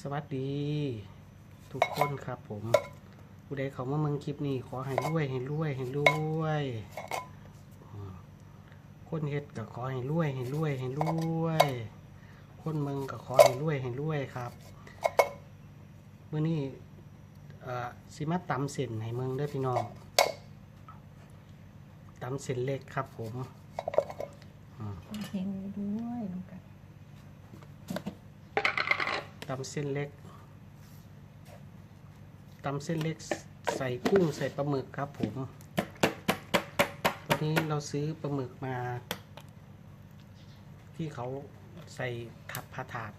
สวัสดี ทุกคนครับผมผู้ใดเขามาเมืองคลิปนี้ขอให้รวยให้รวยให้รวยคนเฮ็ดก็ขอให้รวยให้รวยให้รวยคนเมืองก็ขอให้รวยให้รวยครับเมื่อนี้เอ่อสิมาตำเส้นให้เมืองเด้พี่น้องตำเส้นเล็กครับผมเฮงด้วยน้ำกัน ตำเส้นเล็กตำเส้นเล็กใส่กุ้งใส่ปลาหมึกครับผมวันนี้เราซื้อปลาหมึกมา ที่เขาใส่ถัดผาถาด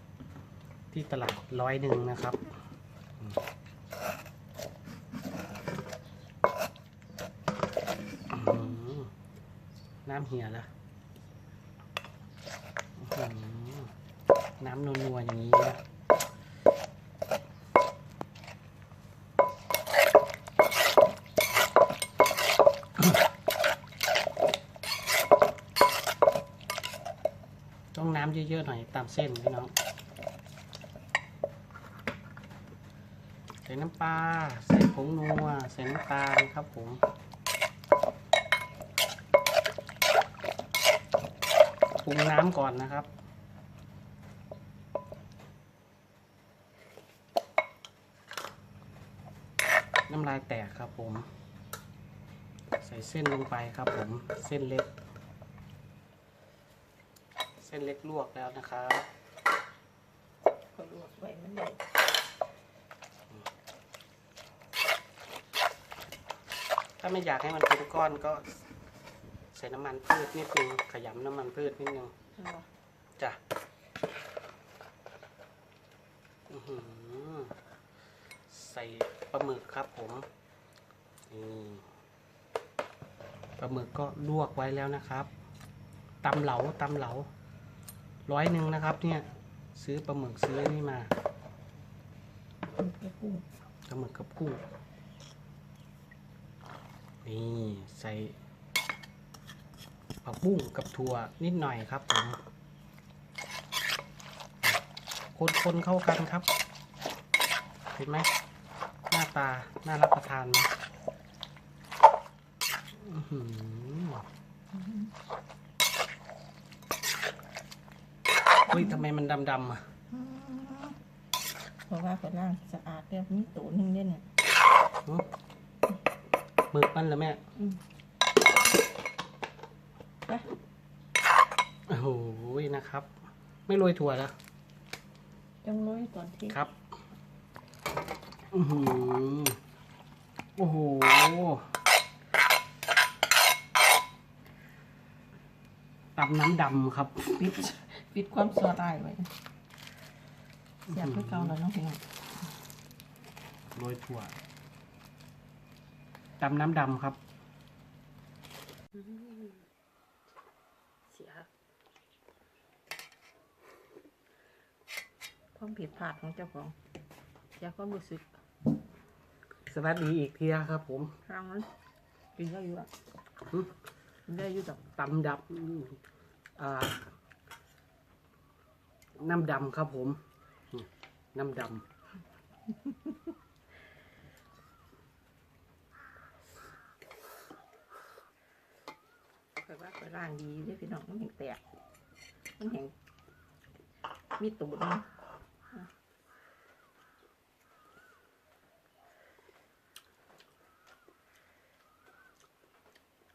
ที่ตลาดร้อยหนึ่งนะครับ น้ำเหี่ยแล้วน้ำนัวๆอย่างนี้นะ ต้องน้ำเยอะๆหน่อยตามเส้นพี่น้องใส่น้ำปลาใส่ผงนัวใส่น้ำตาลครับผมปรุงน้ำก่อนนะครับน้ำลายแตกครับผม ใส่เส้นลงไปครับผม เส้นเล็ก ส้นเล็กลวกแล้วนะครับก็ลวกไว้มันได้ถ้าไม่อยากให้มันเป็นก้อนก็ใส่น้ำมันพืชนิดนึงขยำน้ำมันพืชนิดนึงเอาบ่จ้ะอื้อหือใส่ปลาหมึกครับผมนี่ปลาหมึกก็ลวกไว้แล้วนะครับตำเหลาตำเหลา ร้อยหนึ่งนะครับ เนี่ย ซื้อปลาหมึกซื้อนี่มาปลาหมึกกับกุ้งนี่ใส่ผักบุ้งกับถั่วนิดหน่อยครับผมคนๆเข้ากันครับ เห็นไหมหน้าตา น่ารับประทานไหมอื้อหือ เฮ้ยทำไมมันดำๆอะเพราะว่าก็ล้างสะอาดแล้วมีตัวหนึงเด้เนี่ยหึหมึกมันเหรอแม่อืมไปโอ้โหนะครับ ไม่โรยถั่วแล้วจังเลยตอนที่ครับอือหือโอ้โหตำน้ำดำครับ ปิด ปิดความสัวร้ายไว้เสียบให้เก่าแล้วเน้องพี่น้องโรยถั่วตำน้ำดำครับเสียความผิดพลาดของเจ้าของเสียความรู้สึกสวัสดีอีกทีครับผมครั้งนั้นกินได้อยู่อะหึกินได้อยู่แต่ตำดำอ่า น้ำดำครับผมอืมน้ำดแต่ว่าก็ร่างดีเด้วยพี่น้องมันแห้งแตกมันแห้งมีตูดนะ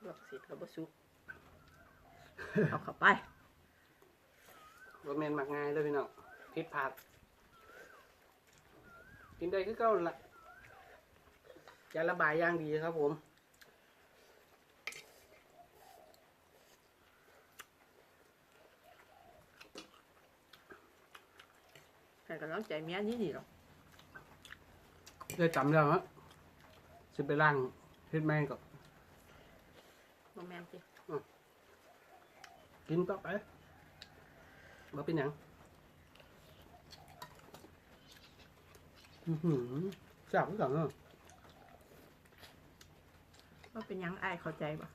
ลวกเสร็จก็บสุก เอาเข้าไปำว่าแมนมักง่ายเลยพี่น้องพิษผัดกินได้คือเก้าหั่นละจะระบายอย่างดีครับผมแต่ก็ร้องใจเมียนี่ดีหรอกได้จำแล้วฮะจะไปล่างเฮ็ดแมงกับบ่แม่นสิกินต่อไป มาเป็นหยังอือหือจับก่อนเนาะว่าเป็นหยังอายเข้าใจบ่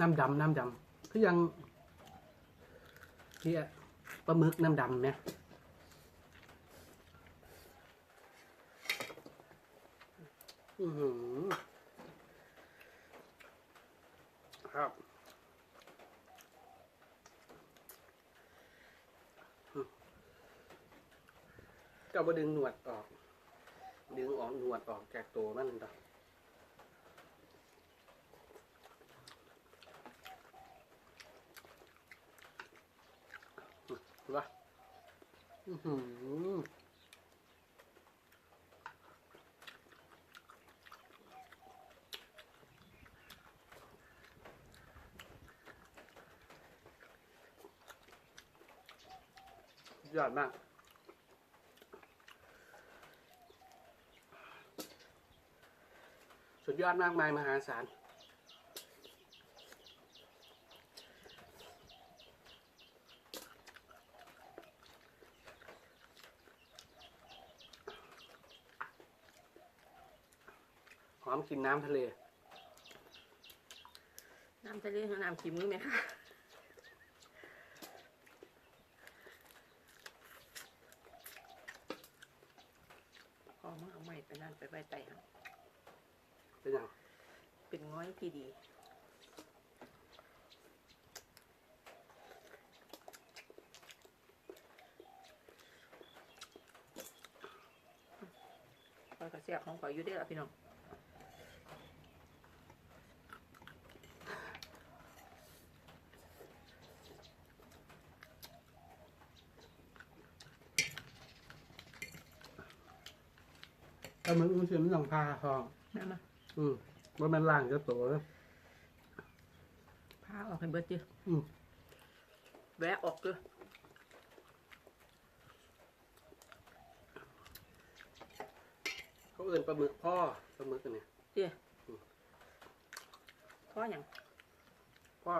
น้ำดำน้ำดำคือยังที่ปลาหมึกน้ำดำไหมอือหือครับอืม ก็มาดึงหนวดออก ดึงออกหนวดออกจากตัวมันดอกอืมเห็นปะอือหือสุดยอดมาก สุด ยอดมากมายมหาศาลหอมกลินน้ำทะเล น้ำทะเลน้ำขี้มือไหมคะพอมาเอาใหม่ไปนั่นไปไว้ไต่หั่น เป็นอย่าง เป็นง้อย ที่ดี คอยกระเสียบของข่อยอยู่ได้อล่ะพี่น้องถ้ามันอุ้งเสียมนต้องพาทอง แม่มาอืม ว่ามันล่างจะโตแล้วพาออกให้เบิดดิอืม แวะออกเลยเขาเอื่นปลาหมึกพ่อปลาหมึกอันเนี่ยเดี๋ยวพ่ออย่างพ่อ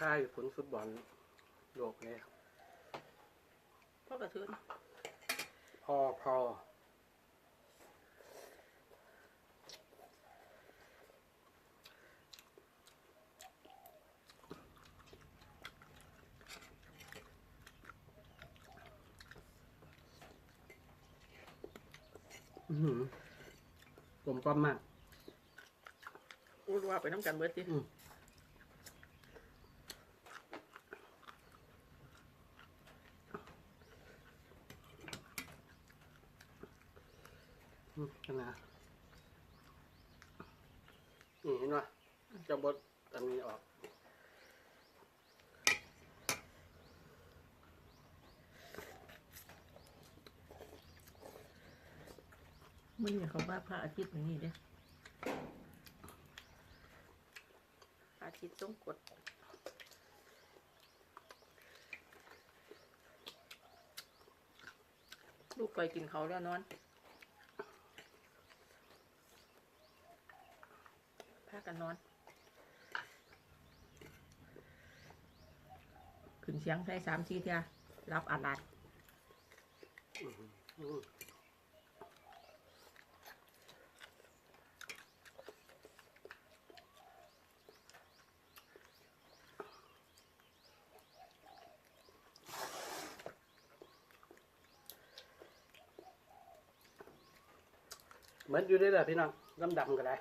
ท่ายผลฟุตบอลโลกแล้วพ่อกระเทือนพ่อพ่อ กลมกล่อมมาก พูดว่าไปน้ำกันเบิดดิอืม อืมขนาดนี่เห็นป่ะจะบดอันนี้ออก มันเนี่ยเขาว่าพระอาทิตย์อย่างนี้เด้พระอาทิตย์ต้องกดลูกไปกินเขาแล้วนอนพากันนอน ขึ้นเสียงใช้สามสี่เทียรับอัดอัดอื เหมือนอยู่ได้เลยพี่น้องดำดำๆก็ได้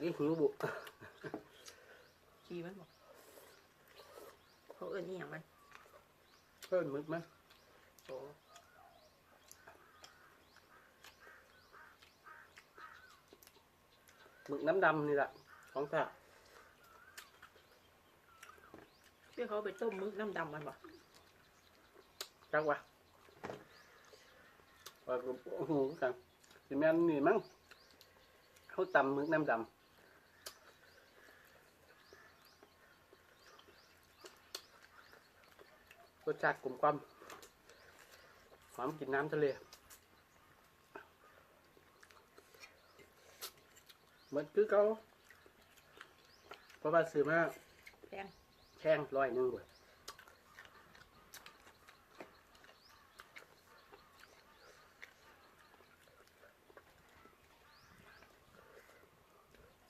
นี่หิวบุขี้มันบอกเขาเอิ้นนี่อย่างมันเพิ่มมึกไหมโอ้หมึกน้ำดำนี่แหละของแท้เพื่อเขาไปต้มมึกน้ำดำมันบอกจักวะ ว่าก็โอ้โหกันสิแม่นนี่มั้งเขาตำหมึกน้ำดำรสชาติกลมกล่อมหอมกลินน้ำทะเลเหมือนคือเขาเพราะว่าซื้อมาแพงแข้งร้อยหนึ่งเว้ย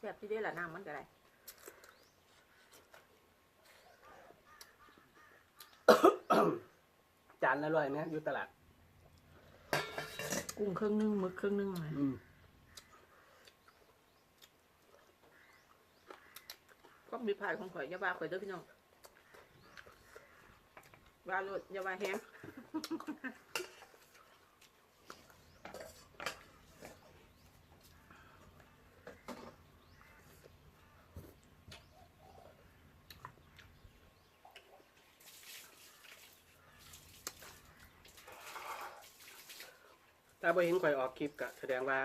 ซ่บที่ได้ละน้ำมันก็ได้จานอะร้อยนะอยู่ตลาด กุ้งเครื่องนึ่งมึกเครื่องนึ่งอะไรมก็มีผ่านของข่อยยาบาข่อยด้วยพี่น้องบาโลดอยาบาแฮง ถ้าไปเห็นข่อยออกคลิปก็แสดงว่า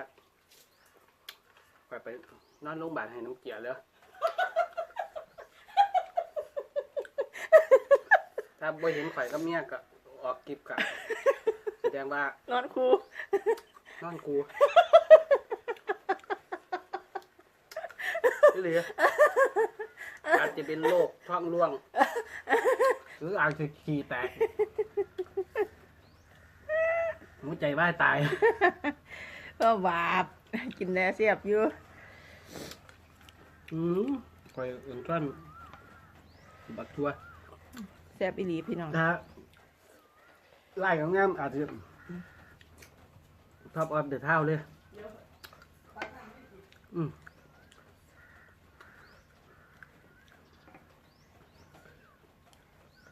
ข่อยไปนอนโรงพยาบาลให้น้ำเกลือแล้วถ้าบ่เห็นข่อยกับเมียก็ออกคลิปก็แสดงว่านอนครูนอนกูนี่เลยอาจจะเป็นโรคท้องร่วง หรืออาจจะขี่แตก หัวใจว่ายตาย ก็บาปกินแล้วเสียบอยู่อืมคอยอื่นก้อนบักทัวเสียบอีหลีพี่น้องถ้าไล่ของงามอาจจะท็อปออฟเดอะเท่าเลย อืม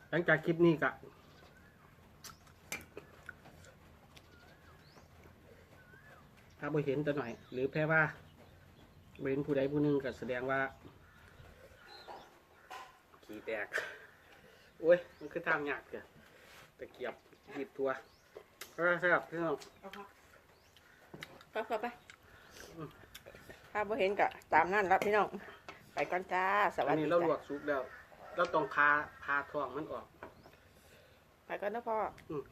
หลังจากคลิปนี้กะ ถ้าบ่เห็นตัวหน่อย หรือแพ้ว่าบ่เห็นผู้ใดผู้หนึ่งก็แสดงว่า ขี่แตกโอ้ย มันคือทางยากเกินตะเกียบหยิบตัวก็ใช่ครับพี่น้องไปไปไปถ้าบ่เห็นก็ตามนั่นแล้วพี่น้อง ไปก่อนจ้า สวัอัสนดีนี้เราลจ้าวกซุปแล้ว เราต้องพาพาท้องมันออก ไปก่อนนะพ่อ อืม